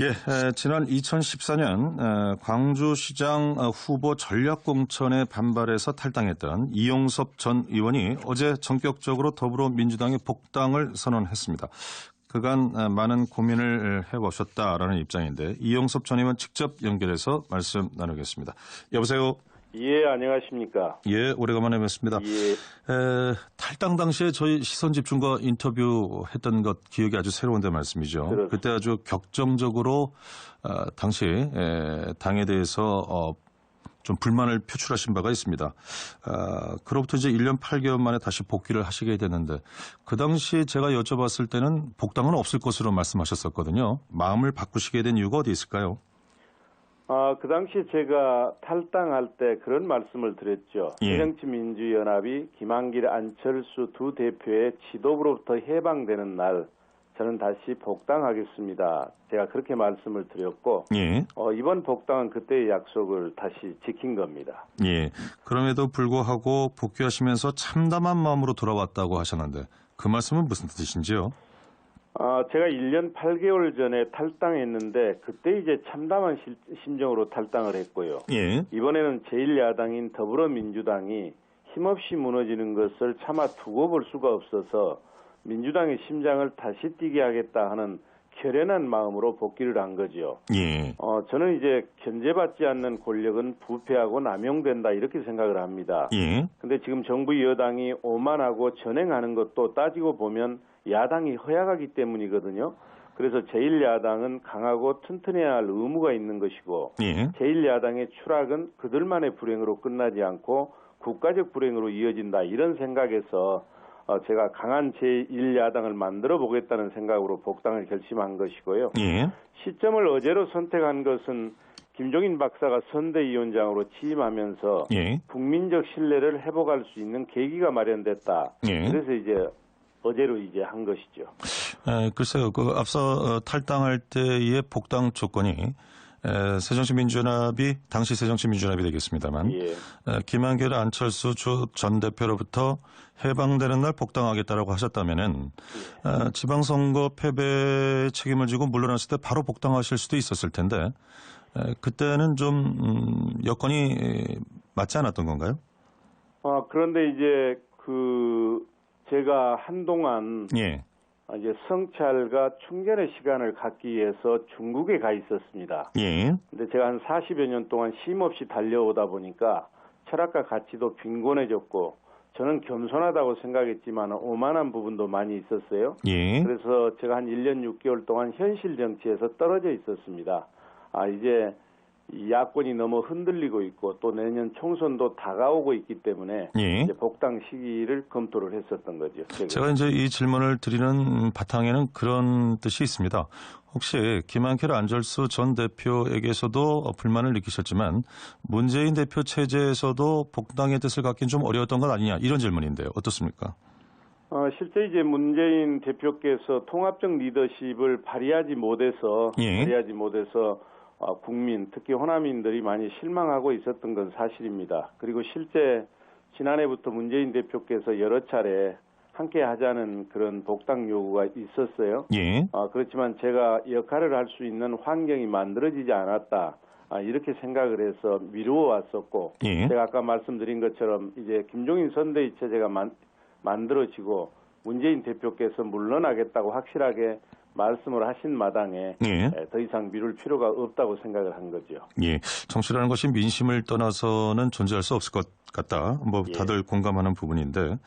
예, 에, 지난 2014년 에, 광주시장 어, 후보 전략공천에 반발해서 탈당했던 이용섭 전 의원이 어제 전격적으로 더불어민주당의 복당을 선언했습니다. 그간 에, 많은 고민을 해보셨다라는 입장인데 이용섭 전 의원 직접 연결해서 말씀 나누겠습니다. 여보세요. 예, 안녕하십니까. 예, 오래간만에 뵙습니다. 예, 에, 탈당 당시에 저희 시선 집중과 인터뷰 했던 것 기억이 아주 새로운데 말씀이죠. 그렇습니다. 그때 아주 격정적으로 어, 당시 에, 당에 대해서 어, 좀 불만을 표출하신 바가 있습니다. 아, 그로부터 이제 1년 8개월 만에 다시 복귀를 하시게 됐는데 그 당시 제가 여쭤봤을 때는 복당은 없을 것으로 말씀하셨었거든요. 마음을 바꾸시게 된 이유가 어디 있을까요? 아, 그 당시 제가 탈당할 때 그런 말씀을 드렸죠. 예. 새정치민주연합이 김한길, 안철수 두 대표의 지도부로부터 해방되는 날 저는 다시 복당하겠습니다. 제가 그렇게 말씀을 드렸고 예. 어, 이번 복당은 그때의 약속을 다시 지킨 겁니다. 예. 그럼에도 불구하고 복귀하시면서 참담한 마음으로 돌아왔다고 하셨는데 그 말씀은 무슨 뜻이신지요? 아, 제가 1년 8개월 전에 탈당했는데 그때 이제 참담한 실- 심정으로 탈당을 했고요. 예. 이번에는 제1야당인 더불어민주당이 힘없이 무너지는 것을 차마 두고 볼 수가 없어서 민주당의 심장을 다시 뛰게 하겠다 하는 결연한 마음으로 복귀를 한 거죠. 예. 어, 저는 이제 견제받지 않는 권력은 부패하고 남용된다 이렇게 생각을 합니다. 예. 근데 지금 정부 여당이 오만하고 전행하는 것도 따지고 보면 야당이 허약하기 때문이거든요. 그래서 제1야당은 강하고 튼튼해야 할 의무가 있는 것이고 예. 제1야당의 추락은 그들만의 불행으로 끝나지 않고 국가적 불행으로 이어진다 이런 생각에서 어, 제가 강한 제1야당을 만들어 보겠다는 생각으로 복당을 결심한 것이고요. 예. 시점을 어제로 선택한 것은 김종인 박사가 선대위원장으로 취임하면서 예. 국민적 신뢰를 회복할 수 있는 계기가 마련됐다. 예. 그래서 이제 어제로 이제 한 것이죠. 에, 글쎄요, 그 앞서 어, 탈당할 때의 복당 조건이 에, 새정치민주연합이 당시 새정치민주연합이 되겠습니다만 예. 에, 김한길 안철수 주전 대표로부터 해방되는 날 복당하겠다라고 하셨다면은 어, 지방선거 패배 책임을 지고 물러났을 때 바로 복당하실 수도 있었을 텐데 에, 그때는 좀 음, 여건이 에, 맞지 않았던 건가요? 어, 그런데 이제 그 제가 한동안 예, 이제 성찰과 충전의 시간을 갖기 위해서 중국에 가 있었습니다. 예, 근데 제가 한 40여 년 동안 쉼 없이 달려오다 보니까 철학과 가치도 빈곤해졌고 저는 겸손하다고 생각했지만 오만한 부분도 많이 있었어요. 예, 그래서 제가 한 1년 6개월 동안 현실 정치에서 떨어져 있었습니다. 아, 이제 이 야권이 너무 흔들리고 있고 또 내년 총선도 다가오고 있기 때문에 예. 이제 복당 시기를 검토를 했었던 거죠. 제가. 제가 이제 이 질문을 드리는 바탕에는 그런 뜻이 있습니다. 혹시 김한길 안철수 전 대표에게서도 불만을 느끼셨지만 문재인 대표 체제에서도 복당의 뜻을 갖긴 좀 어려웠던 것 아니냐 이런 질문인데요. 어떻습니까? 어, 실제 이제 문재인 대표께서 통합적 리더십을 발휘하지 못해서 예. 발휘하지 못해서 어, 국민 특히 호남인들이 많이 실망하고 있었던 건 사실입니다. 그리고 실제 지난해부터 문재인 대표께서 여러 차례 함께 하자는 그런 복당 요구가 있었어요. 예, 아, 그렇지만 제가 역할을 할 수 있는 환경이 만들어지지 않았다. 아, 이렇게 생각을 해서 미루어 왔었고, 예. 제가 아까 말씀드린 것처럼 이제 김종인 선대위 체제가 만, 만들어지고 문재인 대표께서 물러나겠다고 확실하게 말씀을 하신 마당에 예. 에, 더 이상 미룰 필요가 없다고 생각을 한 거죠. 예. 정치라는 것이 민심을 떠나서는 존재할 수 없을 것 같다. 뭐 예. 다들 공감하는 부분인데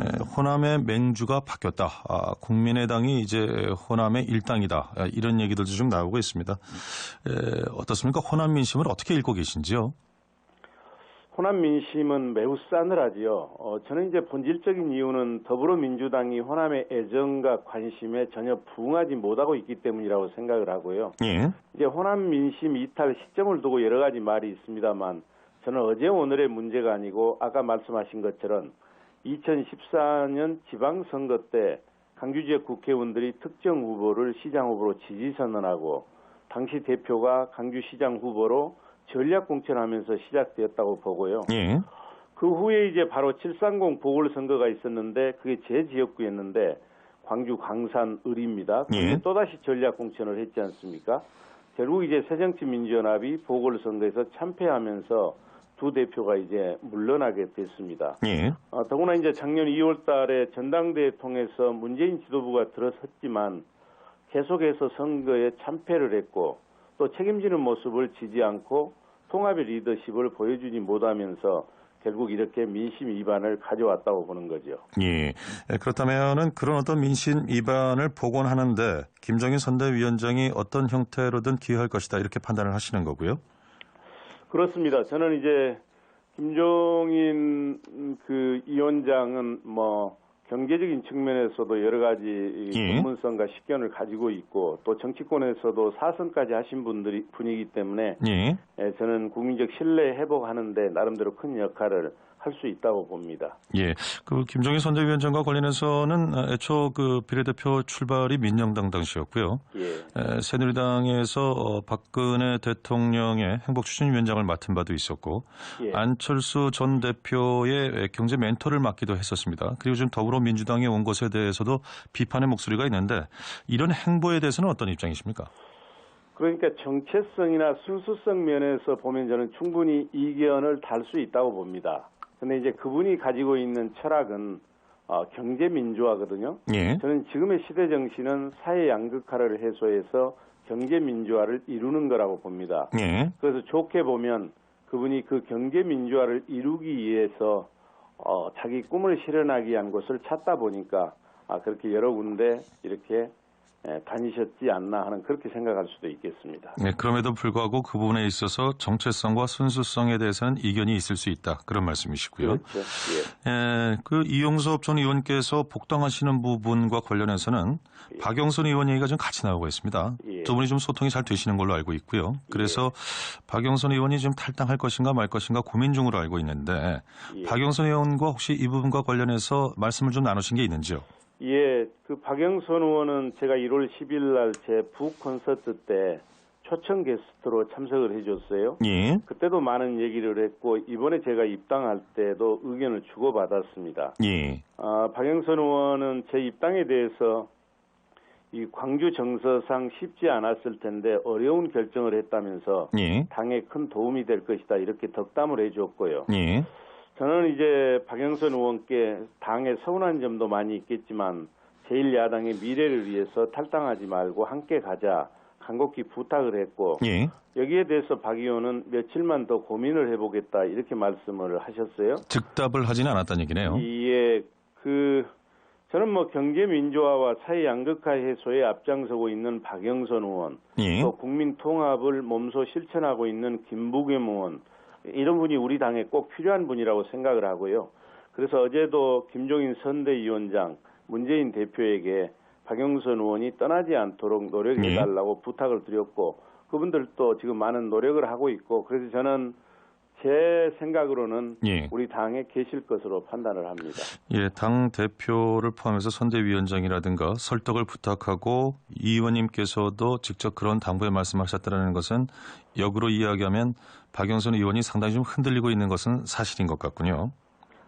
에, 호남의 맹주가 바뀌었다. 아, 국민의당이 이제 호남의 일당이다. 아, 이런 얘기들도 좀 나오고 있습니다. 에, 어떻습니까? 호남 민심을 어떻게 읽고 계신지요? 호남 민심은 매우 싸늘하지요. 어, 저는 이제 본질적인 이유는 더불어민주당이 호남의 애정과 관심에 전혀 부응하지 못하고 있기 때문이라고 생각을 하고요. 예. 이제 호남 민심 이탈 시점을 두고 여러 가지 말이 있습니다만 저는 어제 오늘의 문제가 아니고 아까 말씀하신 것처럼 2014년 지방선거 때 강주 지역 국회의원들이 특정 후보를 시장 후보로 지지 선언하고 당시 대표가 강주시장 후보로 전략 공천하면서 시작되었다고 보고요. 예. 그 후에 이제 바로 730 보궐선거가 있었는데 그게 제 지역구였는데 광주 광산 을입니다. 예. 또다시 전략 공천을 했지 않습니까? 결국 이제 새정치민주연합이 보궐선거에서 참패하면서 두 대표가 이제 물러나게 됐습니다. 예. 어, 더구나 이제 작년 2월 달에 전당대회 통해서 문재인 지도부가 들어섰지만 계속해서 선거에 참패를 했고 또 책임지는 모습을 지지 않고 통합의 리더십을 보여주지 못하면서 결국 이렇게 민심 위반을 가져왔다고 보는 거죠. 예. 에, 그렇다면은 그런 어떤 민심 위반을 복원하는데 김정인 선대위원장이 어떤 형태로든 기여할 것이다 이렇게 판단을 하시는 거고요. 그렇습니다. 저는 이제 김종인 음, 그 위원장은 뭐 경제적인 측면에서도 여러 가지 이 예. 전문성과 식견을 가지고 있고 또 정치권에서도 사선까지 하신 분들이 분이기 때문에 예. 예, 저는 국민적 신뢰 회복하는데 나름대로 큰 역할을 할 수 있다고 봅니다. 예. 그 김정인 선대위원장과 관련해서는 어, 애초 그 비례대표 출발이 민영당 당시였고요. 예, 에, 새누리당에서 어, 박근혜 대통령의 행복추진위원장을 맡은 바도 있었고 예. 안철수 전 대표의 경제 멘토를 맡기도 했었습니다. 그리고 지금 더불어민주당에 온 것에 대해서도 비판의 목소리가 있는데 이런 행보에 대해서는 어떤 입장이십니까? 그러니까 정체성이나 순수성 면에서 보면 저는 충분히 이견을 달 수 있다고 봅니다. 근데 이제 그분이 가지고 있는 철학은 어, 경제 민주화거든요. 예. 저는 지금의 시대 정신은 사회 양극화를 해소해서 경제 민주화를 이루는 거라고 봅니다. 예. 그래서 좋게 보면 그분이 그 경제 민주화를 이루기 위해서 어, 자기 꿈을 실현하기 위한 곳을 찾다 보니까 아, 그렇게 여러 군데 이렇게 에, 다니셨지 않나 하는 그렇게 생각할 수도 있겠습니다. 예, 그럼에도 불구하고 그 부분에 있어서 정체성과 순수성에 대해서는 이견이 있을 수 있다. 그런 말씀이시고요. 그렇죠. 예. 예, 그 이용섭 전 의원께서 복당하시는 부분과 관련해서는 박영선 의원 얘기가 좀 같이 나오고 있습니다. 예. 두 분이 좀 소통이 잘 되시는 걸로 알고 있고요. 그래서 박영선 의원이 좀 탈당할 것인가 말 것인가 고민 중으로 알고 있는데 예. 박영선 의원과 혹시 이 부분과 관련해서 말씀을 좀 나누신 게 있는지요? 예, 그 박영선 의원은 제가 1월 10일 날 제 북 콘서트 때 초청 게스트로 참석을 해줬어요. 예, 그때도 많은 얘기를 했고 이번에 제가 입당할 때도 의견을 주고받았습니다. 예, 아, 박영선 의원은 제 입당에 대해서 이 광주 정서상 쉽지 않았을 텐데 어려운 결정을 했다면서 예, 당에 큰 도움이 될 것이다 이렇게 덕담을 해줬고요. 예, 저는 이제 박영선 의원께 당에 서운한 점도 많이 있겠지만 제1야당의 미래를 위해서 탈당하지 말고 함께 가자 간곡히 부탁을 했고 예. 여기에 대해서 박 의원은 며칠만 더 고민을 해보겠다 이렇게 말씀을 하셨어요. 즉답을 하지는 않았다는 얘기네요. 이에 그 저는 뭐 경제 민주화와 사회 양극화 해소에 앞장서고 있는 박영선 의원, 예, 또 국민 통합을 몸소 실천하고 있는 김부겸 의원 이런 분이 우리 당에 꼭 필요한 분이라고 생각을 하고요. 그래서 어제도 김종인 선대위원장, 문재인 대표에게 박영선 의원이 떠나지 않도록 노력해달라고 부탁을 드렸고 그분들도 지금 많은 노력을 하고 있고 그래서 저는 제 생각으로는 예. 우리 당에 계실 것으로 판단을 합니다. 예, 당 대표를 포함해서 선대위원장이라든가 설득을 부탁하고 이 의원님께서도 직접 그런 당부의 말씀하셨다는 것은 역으로 이야기하면 박영선 의원이 상당히 좀 흔들리고 있는 것은 사실인 것 같군요.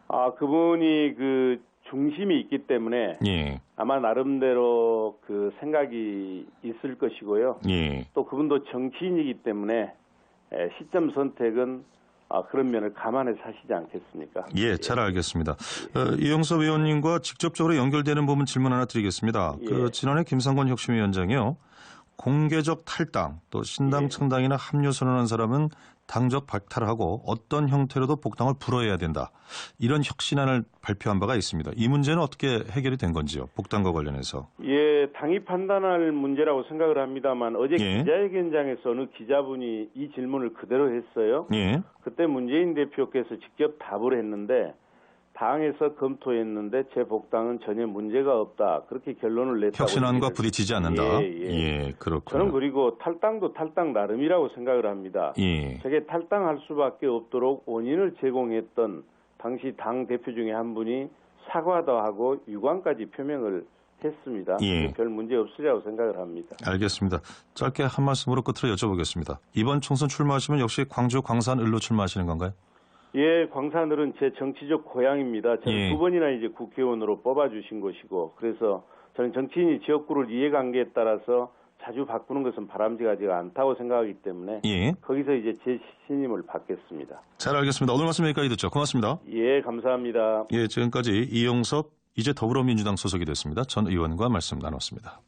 아 그분이 그 중심이 있기 때문에 예, 아마 나름대로 그 생각이 있을 것이고요. 예, 또 그분도 정치인이기 때문에 에, 시점 선택은 아, 그런 면을 감안해서 하시지 않겠습니까? 예, 잘 알겠습니다. 어, 이영섭 의원님과 직접적으로 연결되는 부분 질문 하나 드리겠습니다. 예. 그 지난해 김상권 혁신위원장이요. 공개적 탈당, 또 신당 예. 창당이나 합류 선언한 사람은 당적 박탈하고 어떤 형태로도 복당을 불허해야 된다. 이런 혁신안을 발표한 바가 있습니다. 이 문제는 어떻게 해결이 된 건지요? 복당과 관련해서. 예, 당이 판단할 문제라고 생각을 합니다만 어제 예. 기자회견장에서 어느 기자분이 이 질문을 그대로 했어요. 예, 그때 문재인 대표께서 직접 답을 했는데 당에서 검토했는데 제 복당은 전혀 문제가 없다. 그렇게 결론을 냈다고. 혁신안과 부딪히지 않는다. 예, 예. 그렇군요. 저는 그리고 탈당도 탈당 나름이라고 생각을 합니다. 예, 저게 탈당할 수밖에 없도록 원인을 제공했던 당시 당 대표 중에 한 분이 사과도 하고 유감까지 표명을 했습니다. 예. 별 문제 없으리라고 생각을 합니다. 알겠습니다. 짧게 한 말씀으로 끝으로 여쭤보겠습니다. 이번 총선 출마하시면 역시 광주 광산 을로 출마하시는 건가요? 예, 광산을은 제 정치적 고향입니다. 저는 예. 두 번이나 이제 국회의원으로 뽑아주신 것이고, 그래서 저는 정치인이 지역구를 이해관계에 따라서 자주 바꾸는 것은 바람직하지가 않다고 생각하기 때문에 예. 거기서 이제 제 신임을 받겠습니다. 잘 알겠습니다. 오늘 말씀 여기까지 듣죠. 고맙습니다. 예, 감사합니다. 예, 지금까지 이용섭 이제 더불어민주당 소속이 됐습니다. 전 의원과 말씀 나눴습니다.